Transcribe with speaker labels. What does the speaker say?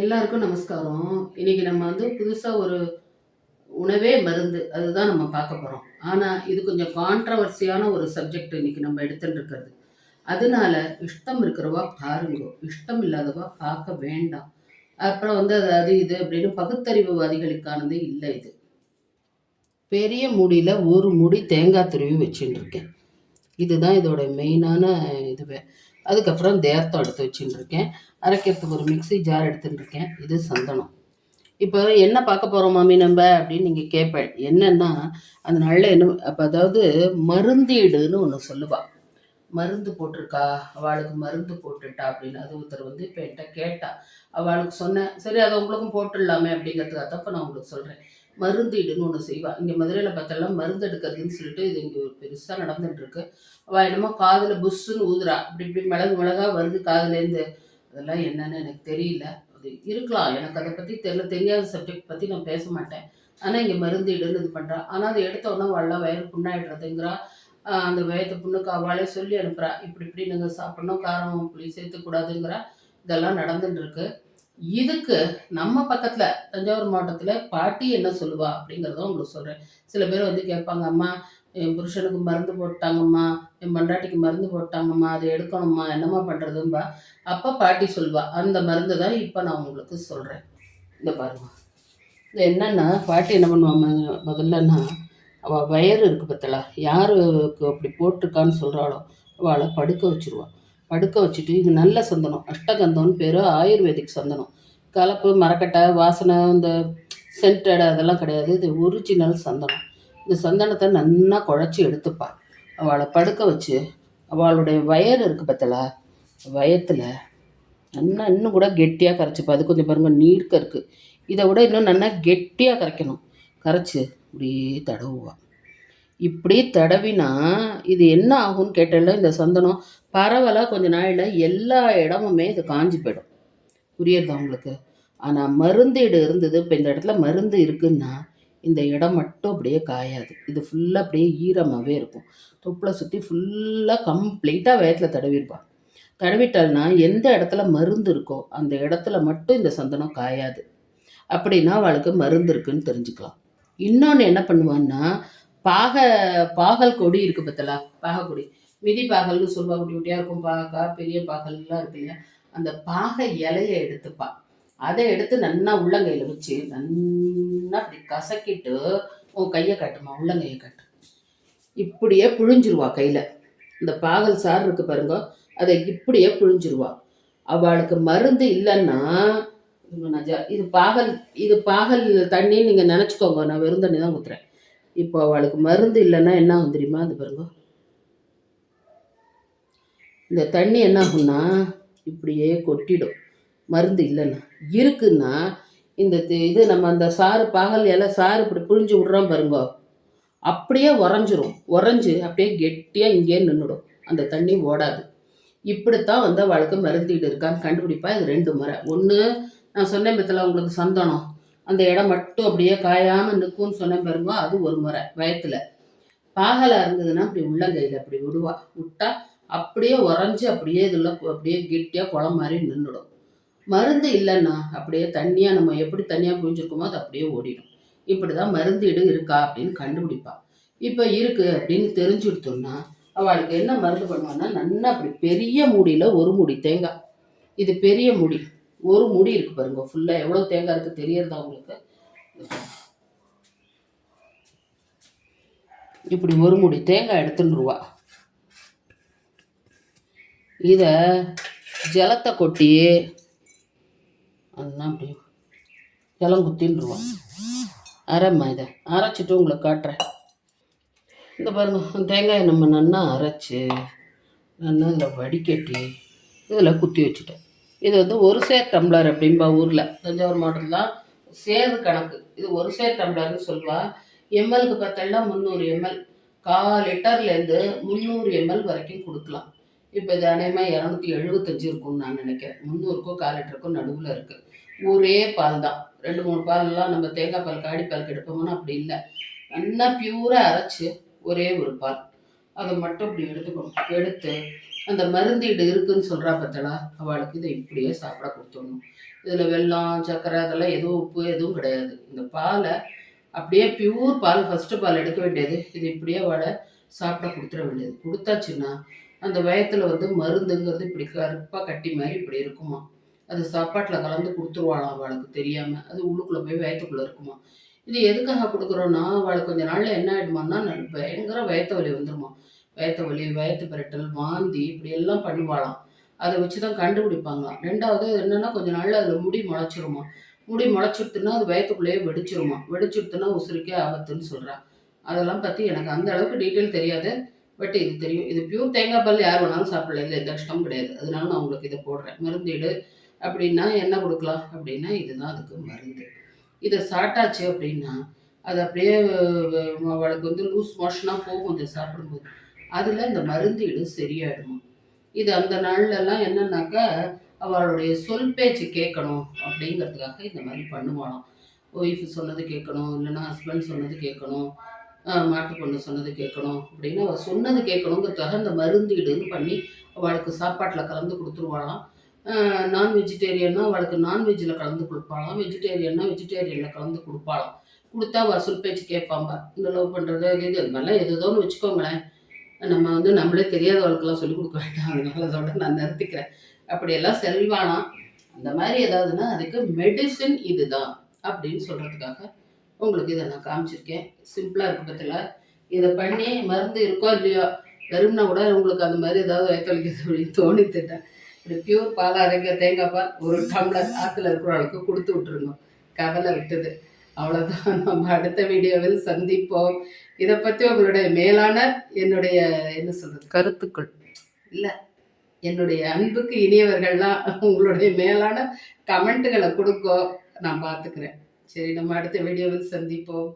Speaker 1: எல்லாருக்கும் நமஸ்காரம். இன்னைக்கு நம்ம வந்து புதுசாக ஒரு உணவே மருந்து. அதுதான் நம்ம பார்க்க போகிறோம் ஆனால் இது கொஞ்சம் கான்ட்ரவர்சியான ஒரு சப்ஜெக்ட் இன்னைக்கு நம்ம எடுத்துட்டு இருக்கிறது. அதனால இஷ்டம் இருக்கிறவா பாருங்க. இஷ்டம் இல்லாதவா பார்க்க வேண்டாம். அப்புறம் வந்து அது அது இது அப்படின்னு பகுத்தறிவுவாதிகளுக்கானது இல்லை இது. பெரிய மூடியில் ஒரு முடி தேங்காய் துருவி வச்சுட்டு இருக்கேன். இதுதான் இதோட மெயினான இதுவே. அதுக்கப்புறம் தேர்த்தம் எடுத்து வச்சுட்டு இருக்கேன் அரைக்கிறதுக்கு ஒரு மிக்ஸி ஜார் எடுத்துட்டுருக்கேன். இது சந்தனம். இப்போ என்ன பார்க்க போகிறோம் மாமி நம்ம? அப்படின்னு நீங்கள் கேட்பேன் என்னென்னா அந்த நாளில் என்ன அப்போ அதாவது மருந்தீடுன்னு ஒன்று சொல்லுவாள் மருந்து போட்டிருக்கா? அவளுக்கு மருந்து போட்டுட்டா அப்படின்னு அது ஒருத்தர் வந்து இப்போ என்கிட்ட கேட்டா. அவளுக்கு சொன்னேன் சரி அதை உங்களுக்கும் போட்டுடலாமே அப்படிங்கிறதுக்காக தப்ப நான் உங்களுக்கு சொல்கிறேன் மருந்து இடுன்னு ஒன்று செய்வாள் இங்கே மதுரையில் பார்த்தாலும் மருந்து எடுக்கிறதுன்னு சொல்லிட்டு இது இங்கே ஒரு பெருசாக நடந்துட்டுருக்கு. அவள் என்னமோ காதில் புஷ்ஷுன்னு ஊதுறா. இப்படி இப்படி மிளகு மிளகா வருது காதுலேருந்து அதெல்லாம் என்னன்னு எனக்கு தெரியல. அது இருக்கலாம். எனக்கு அதை பற்றி தெரியல. தெரியாத சப்ஜெக்ட் பற்றி நான் பேச மாட்டேன். ஆனால் இங்கே மருந்து இடுன்னு இது பண்ணுறா ஆனால் அதை எடுத்த உடனே வள்ள வயிறு புண்ணாயிடுறதுங்கிறா. அந்த வயத்து புண்ணுக்கு அவளே சொல்லி அனுப்புகிறா இப்படி இப்படி நீங்கள் சாப்பிடணும் காரம் புளி சேர்த்துக்கூடாதுங்கிற இதெல்லாம் நடந்துட்டு இருக்கு இதுக்கு நம்ம பக்கத்தில் தஞ்சாவூர் மாவட்டத்தில் பாட்டி என்ன சொல்லுவா அப்படிங்கிறத உங்களுக்கு சொல்கிறேன் சில பேர் வந்து கேட்பாங்க அம்மா என் புருஷனுக்கு மருந்து போட்டாங்கம்மா என் மண்டாட்டிக்கு மருந்து போட்டாங்கம்மா அதை எடுக்கணும்மா என்னம்மா பண்ணுறதும்பா அப்போ பாட்டி சொல்வா அந்த மருந்து தான் இப்போ நான் உங்களுக்கு சொல்கிறேன் இந்த பாருங்க. இது பாட்டி என்ன பண்ணுவாங்க முதல்லன்னா அவள் வயறு இருக்குது பத்தலா. யாருக்கு அப்படி போட்டிருக்கான்னு சொல்கிறாளோ அவளை படுக்க வச்சிருவா. படுக்க வச்சுட்டு இது நல்ல சந்தனம் அஷ்டகந்தம்னு பேர் ஆயுர்வேதிக் சந்தனம். கலப்பு மரக்கட்டை வாசனை இந்த சென்டட் அதெல்லாம் கிடையாது. இது ஒரிஜினல் சந்தனம். இந்த சந்தனத்தை நன்னா குழச்சி எடுத்துப்பாள் அவளை படுக்க வச்சு அவளுடைய வயர் இருக்குது பத்தலா. வயத்தில் நல்லா இன்னும் கூட கெட்டியாக கரைச்சிப்பா. அது கொஞ்சம் பாருங்க நீர்க்க இருக்குது இதை விட இன்னும் நல்லா கெட்டியாக கரைக்கணும். கரைச்சி இப்படியே தடவுவா. இப்படி தடவினா இது என்ன ஆகும்னு கேட்டால இந்த சந்தனம். பரவலாக கொஞ்ச நாளில் எல்லா இடமுமே இது காஞ்சி போயிடும். புரியுறதா உங்களுக்கு? ஆனால் மருந்தீடு இருந்தது இப்போ இந்த இடத்துல மருந்து இருக்குன்னா இந்த இடம் மட்டும் அப்படியே காயாது. இது ஃபுல்லாக அப்படியே ஈரமாகவே இருக்கும். தொப்பில் சுற்றி ஃபுல்லாக கம்ப்ளீட்டாக வயத்தில் தடவிருப்பாள் தடவிட்டால்னா எந்த இடத்துல மருந்து இருக்கோ அந்த இடத்துல மட்டும் இந்த சந்தனம் காயாது. அப்படின்னா அவளுக்கு மருந்து இருக்குன்னு தெரிஞ்சுக்கலாம். இன்னொன்று என்ன பண்ணுவான்னா பாக பாகல் கொடி இருக்கு பத்தலா பாகக்கொடி மிதி பாகல்னு சொல்லுவா குட்டி குட்டியாக இருக்கும் பாகா பெரிய பாகல்லாம் இருக்கு இல்லையா? அந்த பாகை இலையை எடுத்துப்பா. அதை எடுத்து நன்னா உள்ளங்கையில் வச்சு நன்னா அப்படி கசக்கிட்டு உன் கையை காட்டுமா உள்ளங்கையை கட்டு. இப்படியே புழிஞ்சிருவா கையில். இந்த பாகல் சார் இருக்கு பாருங்க அதை இப்படியே புழிஞ்சிருவா. அவளுக்கு மருந்து இல்லைன்னா நஜா. இது பாகல் இது பாகல் தண்ணின்னு நீங்கள் நினச்சிக்கோங்க. நான் வெறும் தண்ணி தான் ஊற்றுறேன் இப்போ அவளுக்கு மருந்து இல்லைன்னா என்ன ஆகும் தெரியுமா? அது பாருங்க. இந்த தண்ணி என்ன ஆகும்னா இப்படியே கொட்டிடும். மருந்து இல்லைன்னா. இருக்குன்னா இந்த இது நம்ம அந்த சாறு பாகல் இலை சாறு இப்படி புழிஞ்சு விட்றோம் பாருங்க. அப்படியே உறைஞ்சிரும். உறைஞ்சு அப்படியே கெட்டியாக இங்கேயே நின்றுடும் அந்த தண்ணி ஓடாது. இப்படித்தான் வந்து அவளுக்கு மருந்திட்டு இருக்கான்னு கண்டுபிடிப்பா. இது ரெண்டு முறை. ஒன்று நான் சொன்னேன் பத்தில உங்களுக்கு சந்தனம். அந்த இடம் மட்டும் அப்படியே காயாமல் நிற்கும்னு சொன்னேன் பாருங்க அது ஒரு முறை வயத்தில். பாகலாக இருந்ததுன்னா அப்படி உள்ளங்கையில் அப்படி விடுவா. விட்டா அப்படியே உறைஞ்சி அப்படியே இதில் அப்படியே கெட்டியாக குளம் மாதிரி நின்றுடும் மருந்து இல்லைன்னா அப்படியே தண்ணியாக நம்ம எப்படி தண்ணியாக புரிஞ்சிருக்கோமோ அது அப்படியே ஓடிடும். இப்படி தான் மருந்து இடம் இருக்கா அப்படின்னு கண்டுபிடிப்பாள் இப்போ இருக்குது அப்படின்னு தெரிஞ்சுடுத்தோம்னா அவளுக்கு என்ன மருந்து பண்ணுவான்னா நல்லா அப்படி பெரிய மூடியில் ஒரு மூடி தேங்காய். இது பெரிய மூடி. ஒரு முடி இருக்கு பாருங்க. ஃபுல்லாக எவ்வளோ தேங்காய் இருக்குது தெரியறதா உங்களுக்கு? இப்படி ஒரு முடி தேங்காய் எடுத்துருவா இதை ஜலத்தை கொட்டி அதுதான் அப்படி ஜலம் குத்தின்னுருவான் அரைம்மா இதை அரைச்சிட்டு உங்களுக்கு காட்டுறேன். இந்த பாருங்க தேங்காயை நம்ம நல்லா அரைச்சி நல்லா இதில் வடிகட்டி இதில் குத்தி வச்சுட்டேன் இது வந்து ஒரு சேர் டம்ளர் அப்படின்பா ஊரில். தஞ்சாவூர் மாவட்டம் தான் சேரு கணக்கு. இது ஒரு சேர் டம்ளர்னு சொல்லுவா. எம்எல்க்கு பார்த்தோம்னா முந்நூறு எம்எல். கால் லிட்டர்லேருந்து முந்நூறு எம்எல் வரைக்கும் கொடுக்கலாம். இப்போ இது அநேகமாக இரநூத்தி எழுபத்தஞ்சு இருக்கும்னு நான் நினைக்கிறேன். முந்நூறுக்கும் கால் லிட்டருக்கும் நடுவில் இருக்குது ஒரே பால் தான். ரெண்டு மூணு பால்லாம் நம்ம தேங்காய் பால் காடி பால் எடுப்போம்னா அப்படி இல்லை. நல்லா பியூராக அரைச்சி ஒரே ஒரு பால். அதை மட்டும் இப்படி எடுத்துக்கணும் எடுத்து அந்த மருந்தீடு இருக்குன்னு சொல்கிறா பார்த்தளா அவளுக்கு இதை இப்படியே சாப்பிட கொடுத்துடணும். இதில் வெல்லம் சர்க்கரை அதெல்லாம் எதுவும் உப்பு எதுவும் கிடையாது. இந்த பாலை அப்படியே பியூர் பால் ஃபஸ்ட்டு பால் எடுக்க வேண்டியது. இது இப்படியே அவளை சாப்பிட கொடுத்துட வேண்டியது. கொடுத்தாச்சுன்னா அந்த வயத்தில் வந்து மருந்துங்கிறது இப்படி கருப்பாக கட்டி மாதிரி இப்படி இருக்குமா? அது சாப்பாட்டில் கலந்து கொடுத்துருவாளாம் அவளுக்கு தெரியாமல் அது உள்ளுக்குள்ளே போய் வயத்துக்குள்ளே இருக்குமா? இது எதுக்காக கொடுக்குறோன்னா அவளுக்கு கொஞ்ச நாளில் என்ன ஆகிடுமான்னா பயங்கர வயத்த வலி வந்துருமா. வயத்த வலி வயத்து பிரட்டல் வாந்தி இப்படி எல்லாம் பண்ணுவாளாம். அதை வச்சு தான் கண்டுபிடிப்பாங்களாம் ரெண்டாவது என்னென்னா கொஞ்ச நாளில் அதில் முடி முளைச்சிருமா. முடி முளைச்சிடுத்துன்னா அது வயத்துக்குள்ளேயே வெடிச்சிருமா. வெடிச்சிடுத்துன்னா உசுருக்கே ஆபத்துன்னு சொல்கிறான் அதெல்லாம் பற்றி எனக்கு அந்த அளவுக்கு டீட்டெயில் தெரியாது. பட் இது தெரியும். இது பியூர் தேங்காய் பால் யார் வேணாலும் சாப்பிடல இதில் எந்த கஷ்டமும் கிடையாது. அதனால நான் உங்களுக்கு இதை போடுறேன். மருந்தீடு அப்படின்னா என்ன கொடுக்கலாம்? அப்படின்னா இதுதான் அதுக்கு மருந்து. இதை சாப்பிட்டாச்சு அப்படின்னா அது அப்படியே அவளுக்கு வந்து லூஸ் மோஷனாக போகும் இதை சாப்பிடும்போது. அதில் இந்த மருந்தீடு சரியாயிடுமா? இது அந்த நாள்லலாம் என்னன்னாக்கா அவளுடைய சொல் பேச்சு கேட்கணும் அப்படிங்கிறதுக்காக இந்த மாதிரி பண்ணுவாளாம். ஒய்ஃப் சொன்னது கேட்கணும் இல்லைன்னா ஹஸ்பண்ட் சொன்னது கேட்கணும் மாட்டு பொண்ணு சொன்னது கேட்கணும் அப்படின்னு அவள் சொன்னது கேட்கணுங்கிறதுக்காக இந்த மருந்தீடுன்னு பண்ணி அவளுக்கு சாப்பாட்டில் கலந்து கொடுத்துருவாளாம். நான் வெஜிடேரியன்னா அவளுக்கு நான்வெஜ்ஜில் கலந்து கொடுப்பாளாம். வெஜிடேரியன்னா வெஜிடேரியனில் கலந்து கொடுப்பாளாம். கொடுத்தா வசூல் பேச்சு கேட்பாங்க இந்த லவ் பண்ணுறது இது அது மாதிரிலாம் எதுதோன்னு வச்சுக்கோங்களேன். நம்ம வந்து நம்மளே தெரியாதவளுக்கெல்லாம் சொல்லிக் கொடுக்க வேண்டாம். அதனால அதோட நான் நிறுத்திக்கிறேன். அப்படியெல்லாம் செல்வானா அந்த மாதிரி ஏதாவதுன்னா அதுக்கு மெடிசின் இதுதான் அப்படின்னு சொல்கிறதுக்காக உங்களுக்கு இதை நான் காமிச்சிருக்கேன். சிம்பிளாக இருக்க பற்றில இதை பண்ணி மருந்து இருக்கோ இல்லையோ வெறும்னா கூட உங்களுக்கு அந்த மாதிரி ஏதாவது வயிற்றுவலிக்கிறது அப்படின்னு தோணித்துட்டேன் இப்படி பியூர் பால் அரைக்க தேங்காய் பால் ஒரு டம்ளர் ஆற்றுல இருக்கிறவளுக்கு கொடுத்து விட்டுருங்க. கவலை விட்டது. அவ்வளோதான் நம்ம அடுத்த வீடியோவில் சந்திப்போம். இதை பற்றி உங்களுடைய மேலான என்னுடைய என்ன சொல்கிறது கருத்துக்கள். இல்லை. என்னுடைய அன்புக்கு இனியவர்கள்லாம் உங்களுடைய மேலான கமெண்ட்டுகளை கொடுக்கோ. நான் பார்த்துக்கிறேன். சரி நம்ம அடுத்த வீடியோவில் சந்திப்போம்.